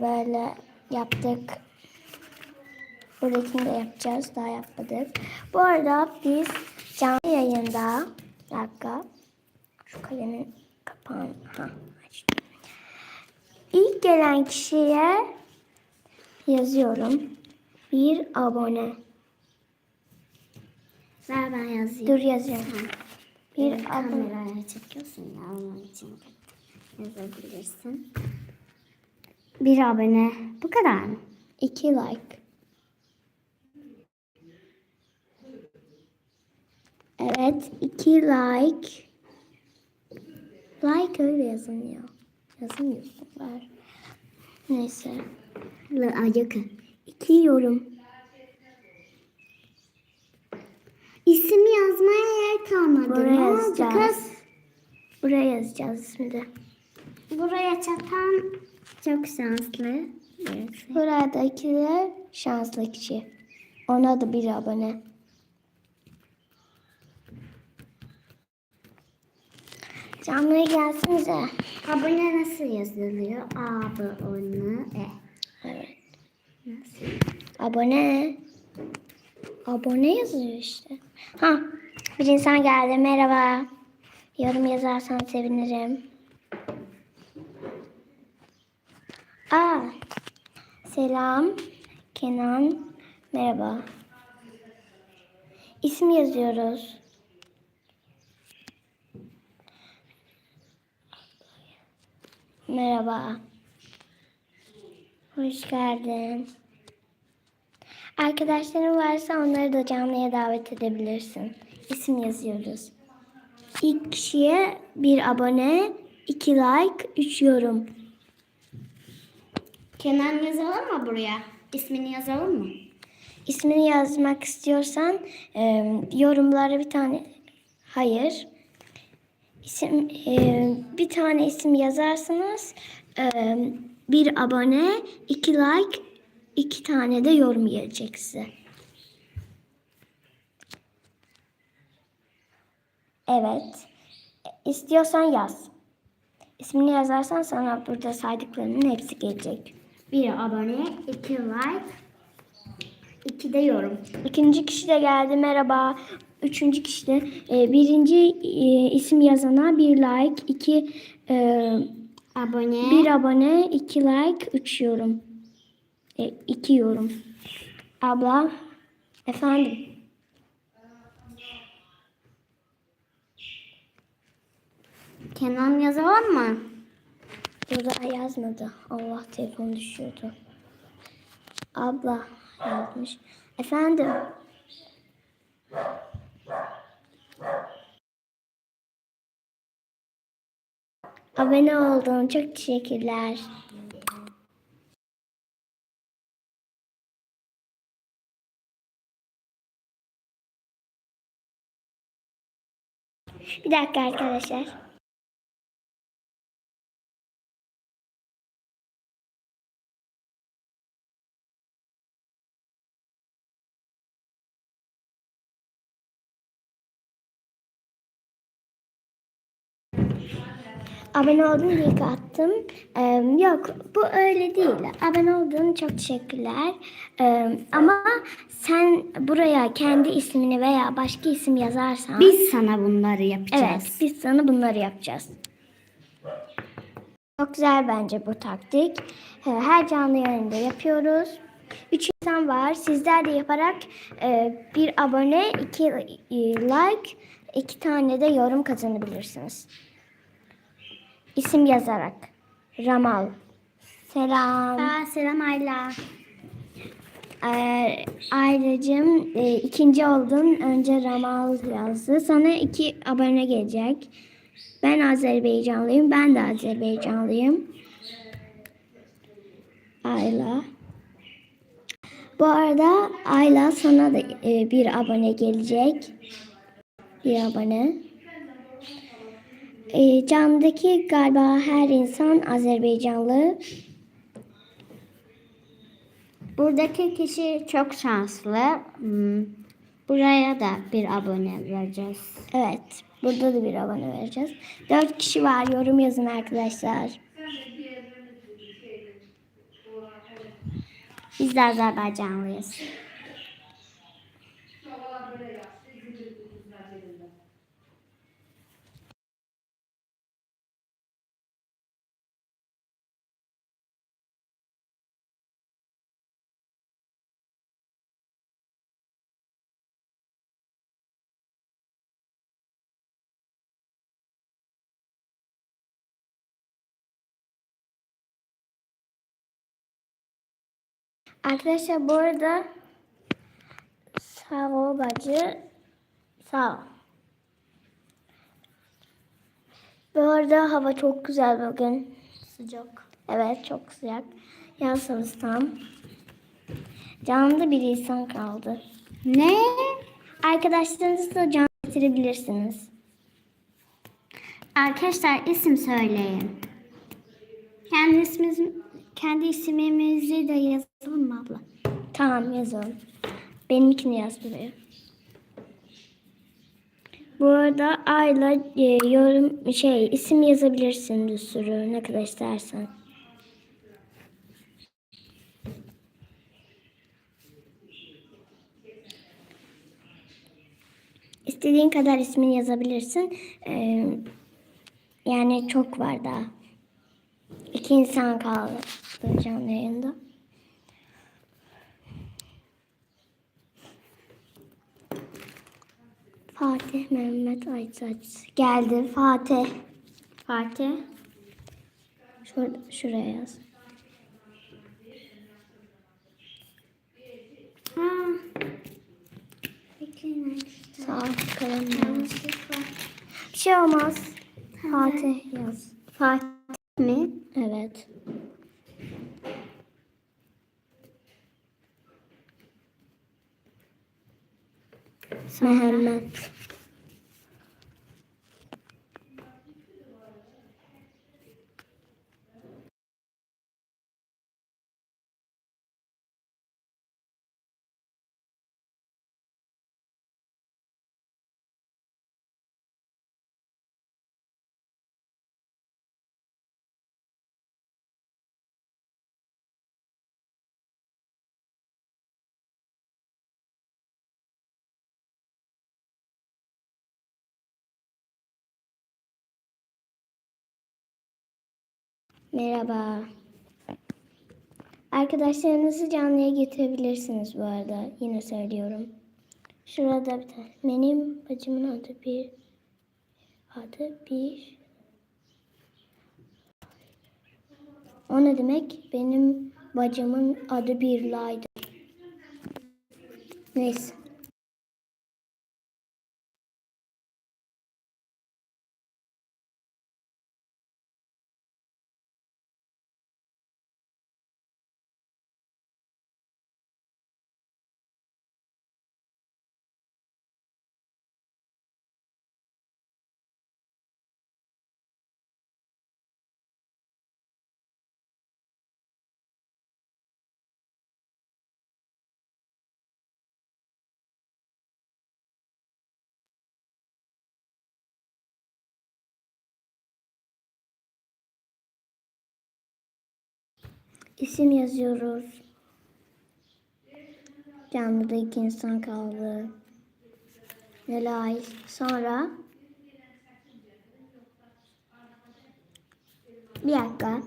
Böyle yaptık. Buradakini de yapacağız. Daha yapmadık. Bu arada biz canlı yayında bir dakika şu kalemin kapağını ha, açtım. İlk gelen kişiye yazıyorum. Bir abone. Ver ben yazayım. Dur yazıyorum. Bir Bir abone. kameraya çekiyorsun ya onun için yazabilirsin. Bir abone. Bu kadar mı? İki like. Evet, iki like. Like öyle yazılmıyor. Yazılmıyorsun. Ver. Neyse. Ayakı. İki yorum. İsim yazmaya yer kalmadı. Buraya ne yazacağız. kız? Buraya yazacağız şimdi. Buraya çatan çok şanslı. birisi. Buradaki de şanslı kişi. Ona da bir abone. Canlıya gelsinize. Abone nasıl yazılıyor? Abone. Evet. Nasıl? Abone. Abone yazıyor işte. Ha, bir insan geldi. Merhaba. Yorum yazarsan sevinirim. Aa, selam. Kenan. Merhaba. İsim yazıyoruz. Merhaba. Hoş geldin. Arkadaşların varsa onları da canlıya davet edebilirsin. İsim yazıyoruz. İlk kişiye bir abone, iki like, üç yorum. Kenan yazalım mı buraya? İsmini yazalım mı? İsmini yazmak istiyorsan e, yorumlara bir tane hayır isim e, bir tane isim yazarsınız e, bir abone iki like iki tane de yorum gelecek size. Evet. İstiyorsan yaz. İsmini yazarsan sana burada saydıklarının hepsi gelecek. Bir abone, iki like, iki de yorum. İkinci kişi de geldi. Merhaba. Üçüncü kişi de. e, birinci e, isim yazana bir like, iki e, Abone. bir abone, iki like, üç yorum. E, iki yorum. Abla. Efendim. Kenan yazalım mı? Burada yazmadı. Allah telefon düşüyordu. Abla yazmış. Efendim. Abone olduğun çok teşekkürler. Bir dakika arkadaşlar. Abone oldun diye attım. Ee, yok bu öyle değil. Abone olduğun çok teşekkürler. Ee, ama sen buraya kendi ismini veya başka isim yazarsan. Biz sana bunları yapacağız. Evet biz sana bunları yapacağız. Çok güzel bence bu taktik. Her canlı yayında yapıyoruz. Üç insan var. Sizler de yaparak e, bir abone, iki e, like, iki tane de yorum kazanabilirsiniz. İsim yazarak. Ramal. Selam. Aa, selam Ayla. Ee, Ayrıcım e, ikinci oldun. Önce Ramal yazdı. Sana iki abone gelecek. Ben Azerbaycanlıyım. Ben de Azerbaycanlıyım. Ayla. Bu arada Ayla sana da e, bir abone gelecek. Bir abone. E, camdaki galiba her insan Azerbaycanlı. Buradaki kişi çok şanslı. Hmm, Buraya da bir abone vereceğiz. Evet. Burada da bir abone vereceğiz. Dört kişi var. Yorum yazın arkadaşlar. Biz de Azerbaycanlıyız. Arkadaşlar bu arada sağ ol bacı. Sağ ol. Bu arada hava çok güzel bugün. Sıcak. Evet çok sıcak. Yazsanız tam. Canlı bir insan kaldı. Ne? Arkadaşlarınızla can getirebilirsiniz. Arkadaşlar isim söyleyin. Kendi ismimiz, kendi ismimizi de yazalım mı abla? Tamam yazalım. Benimkini yaz buraya. Bu arada Ayla e, yorum şey isim yazabilirsin bir sürü ne kadar istersen. İstediğin kadar ismini yazabilirsin. Ee, yani çok var daha. İki insan kaldı canlı yayında. Fatih Mehmet Aytaç geldi. Fatih. Fatih. Şurada, şuraya yaz. Bekleyin arkadaşlar. Sağ kalem. Bir şey olmaz. Fatih yaz. Fatih mi? Evet. Mehmet. Merhaba. Arkadaşlarınızı canlıya getirebilirsiniz bu arada. Yine söylüyorum. Şurada bir tane. Benim bacımın adı bir. Adı bir. O ne demek? Benim bacımın adı bir laydı. Neyse. İsim yazıyoruz. Canlıda iki insan kaldı. Nelay. Sonra bir dakika.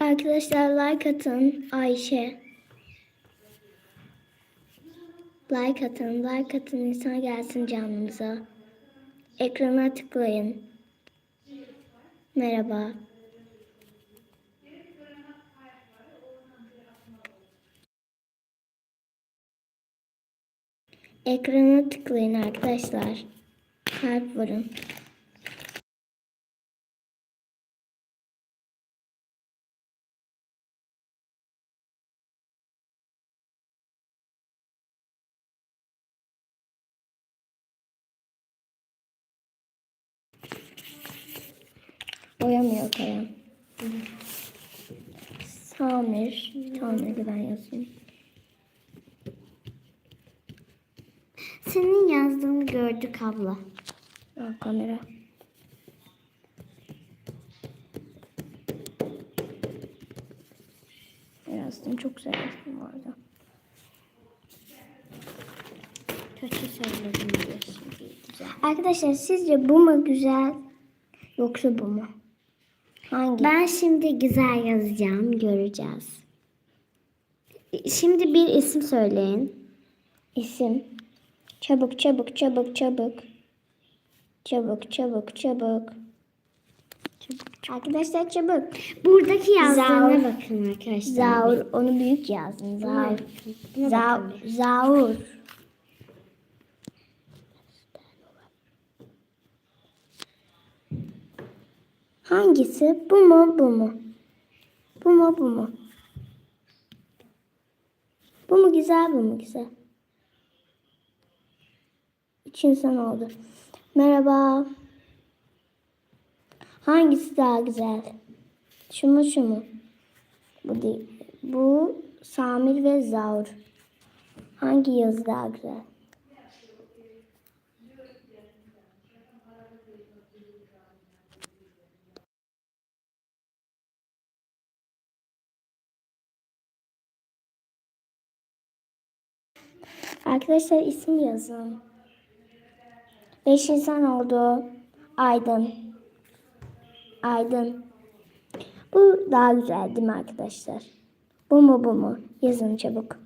Arkadaşlar like atın Ayşe. Like atın, like atın insan gelsin canımıza. Ekrana tıklayın. Merhaba. Ekrana tıklayın arkadaşlar. Kalp vurun. Boyamıyor kalem. Samir. Tamir'i ben yazayım. Senin yazdığını gördük abla. Al kamera. Yazdım çok güzel yazdım bu arada. Kötü söyledim diyorsun. Güzel. Arkadaşlar sizce bu mu güzel yoksa bu mu? Hangi? Ben şimdi güzel yazacağım. Göreceğiz. Şimdi bir isim söyleyin. isim. Çabuk çabuk çabuk çabuk. Çabuk çabuk çabuk. Arkadaşlar çabuk. Buradaki yazdığına Zaur. bakın arkadaşlar. Zaur. Onu büyük yazdım. Buna Zaur. Zaur. Zaur. Hangisi? Bu mu bu mu? Bu mu bu mu? Bu mu güzel bu mu güzel? Üç insan oldu. Merhaba. Hangisi daha güzel? Şu mu şu mu? Bu değil. Bu Samir ve Zaur. Hangi yazı daha güzel? Arkadaşlar isim yazın. Beş insan oldu. Aydın. Aydın. Bu daha güzel değil mi arkadaşlar? Bu mu bu mu? Yazın çabuk.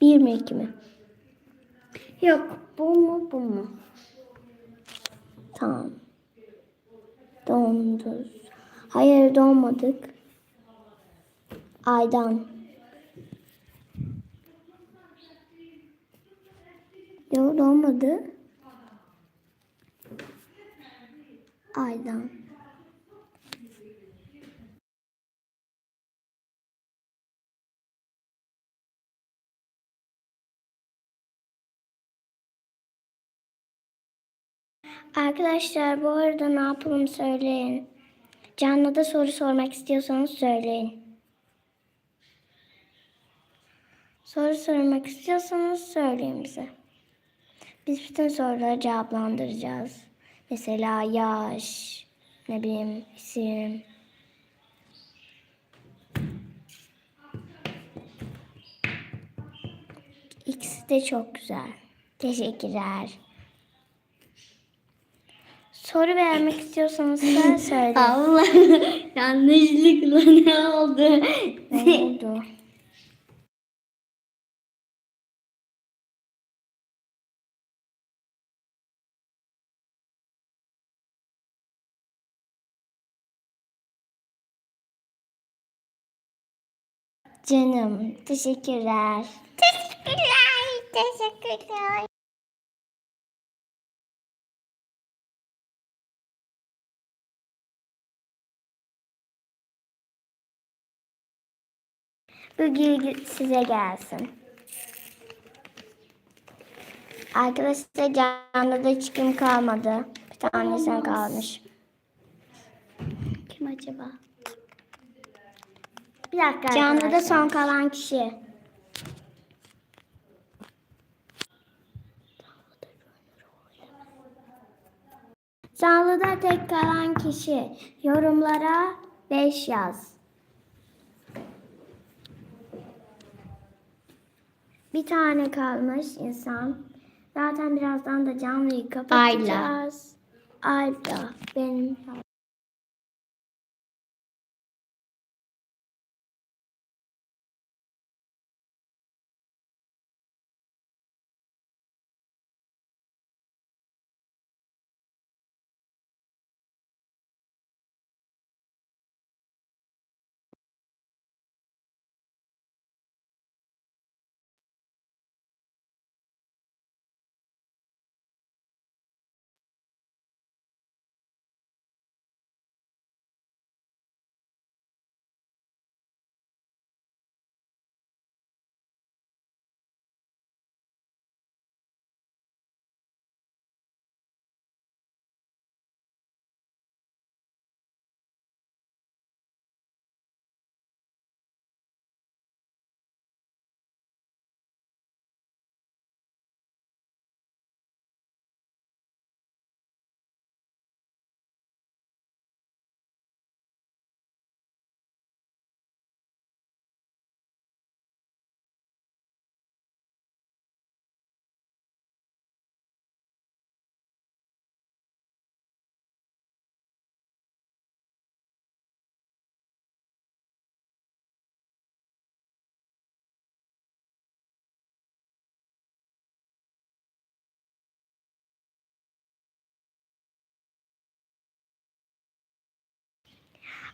Bir mi iki mi? Yok. Bu mu bu mu? Tamam. Dondur. Hayır donmadık. Aydan. Yok donmadı. Aydan. Arkadaşlar bu arada ne yapalım söyleyin. Canlı'da soru sormak istiyorsanız söyleyin. Soru sormak istiyorsanız söyleyin bize. Biz bütün soruları cevaplandıracağız. Mesela yaş, ne bileyim isim. İkisi de çok güzel. Teşekkürler. Soru vermek istiyorsanız da söyleyin. Allah yanlışlıkla ne oldu? Ne oldu? Canım, teşekkürler. Teşekkürler, teşekkürler. Bu gül size gelsin. Arkadaşlar canlıda hiç kim kalmadı. Bir tane sen kalmış. Kim acaba? Bir dakika Canlıda arkadaşlar. son kalan kişi. Canlıda tek kalan kişi. Yorumlara 5 yaz. Bir tane kalmış insan. Zaten birazdan da canlıyı kapatacağız. Ayla. Benim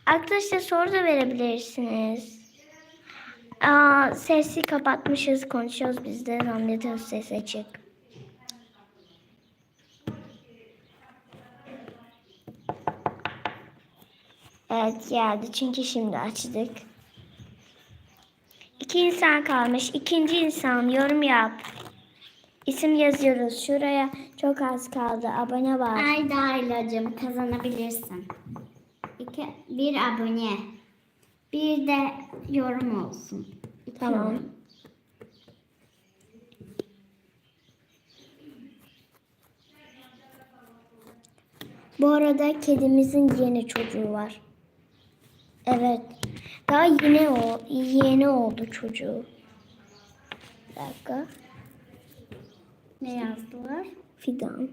Arkadaşlar soru da verebilirsiniz. Aa, sesi kapatmışız. Konuşuyoruz biz de. Zannediyoruz ses açık. Evet geldi. Çünkü şimdi açtık. İki insan kalmış. İkinci insan yorum yap. İsim yazıyoruz. Şuraya çok az kaldı. Abone var. Ayda Aylacığım kazanabilirsin. İki, bir abone. Bir de yorum olsun. İki Tamam. yorum. Bu arada kedimizin yeni çocuğu var. Evet. Daha yeni o yeni oldu çocuğu. Bir dakika. Ne yazdılar? Fidan.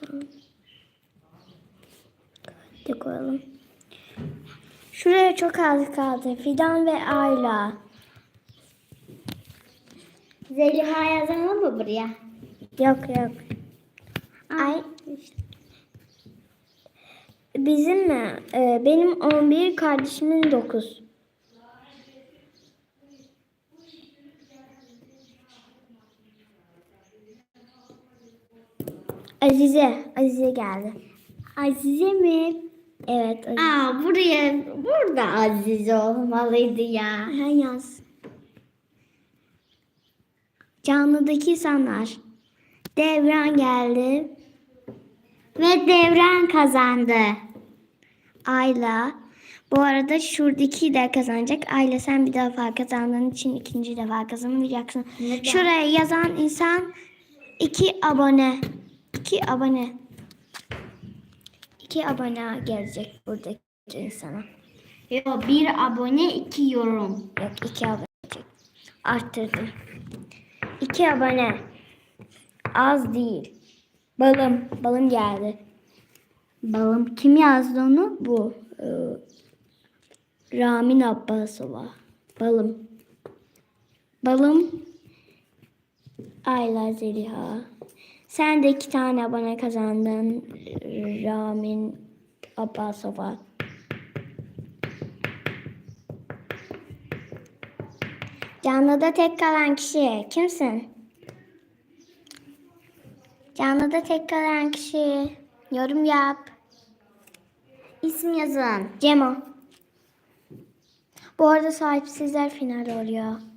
Fidan. De koyalım. Şuraya çok az kaldı. Fidan ve Ayla. Zeliha yazalım mı buraya? Yok yok. Ay. Bizim mi? Ee, benim 11, kardeşimin 9. Azize, Azize geldi. Azize mi? Evet, Azize. Aa buraya burada Azize olmalıydı ya. Ha, yaz. Canlıdaki insanlar. Devran geldi. Ve Devran kazandı. Ayla. Bu arada şuradaki de kazanacak. Ayla sen bir defa kazandığın için ikinci defa kazanamayacaksın. Neden? Şuraya yazan insan iki abone. İki abone. İki abone gelecek buradaki insana. Yo, bir abone iki yorum. Yok iki abone gelecek. Arttırdım. İki abone. Az değil. Balım. Balım geldi. Balım kim yazdı onu? Bu. e, Ramin Abbasova. Balım. Balım. Ayla Zeliha. Sen de iki tane abone kazandın. Ramin Abbasova. Canlıda tek kalan kişi kimsin? Canlıda tek kalan kişi. Yorum yap. İsim yazın. Cemo. Bu arada sahipsizler final oluyor.